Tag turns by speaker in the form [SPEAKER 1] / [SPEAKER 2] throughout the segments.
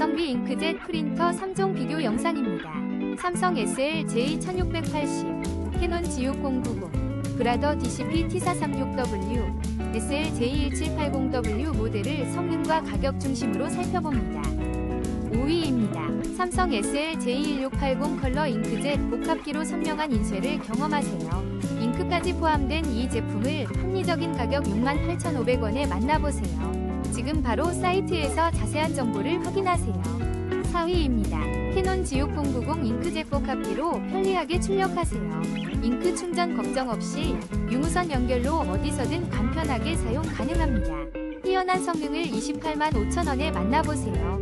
[SPEAKER 1] 가성비 잉크젯 프린터 3종 비교 영상입니다. 삼성 SL J1680, 캐논 G6090, 브라더 DCP T436W, SL J1780W 모델을 성능과 가격 중심으로 살펴봅니다. 5위입니다. 삼성 SL J1680 컬러 잉크젯 복합기로 선명한 인쇄를 경험하세요. 잉크까지 포함된 이 제품을 합리적인 가격 68,500원에 만나보세요. 지금 바로 사이트에서 자세한 정보를 확인하세요. 4위입니다. 캐논 G6090 잉크젯 복합기로 편리하게 출력하세요. 잉크 충전 걱정 없이 유무선 연결로 어디서든 간편하게 사용 가능합니다. 뛰어난 성능을 28만 5천원에 만나보세요.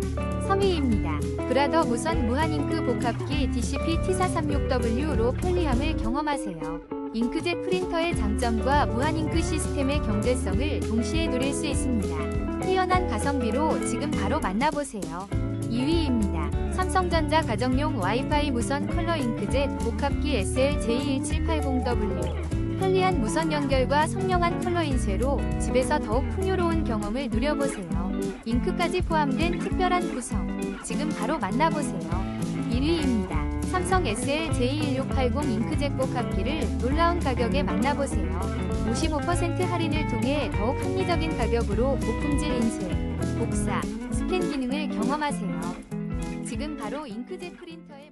[SPEAKER 1] 3위입니다. 브라더 무선 무한 잉크 복합기 DCP T436W로 편리함을 경험하세요. 잉크젯 프린터의 장점과 무한 잉크 시스템의 경제성을 동시에 누릴 수 있습니다. 뛰어난 가성비로 지금 바로 만나보세요. 2위입니다. 삼성전자 가정용 와이파이 무선 컬러 잉크젯 복합기 SL J1780W 편리한 무선 연결과 선명한 컬러 인쇄로 집에서 더욱 풍요로운 경험을 누려보세요. 잉크까지 포함된 특별한 구성 지금 바로 만나보세요. 1위입니다. 삼성 SL J1680 잉크젯 복합기를 놀라운 가격에 만나보세요. 55% 할인을 통해 더욱 합리적인 가격으로 고품질 인쇄, 복사, 스캔 기능을 경험하세요. 지금 바로 잉크젯 프린터에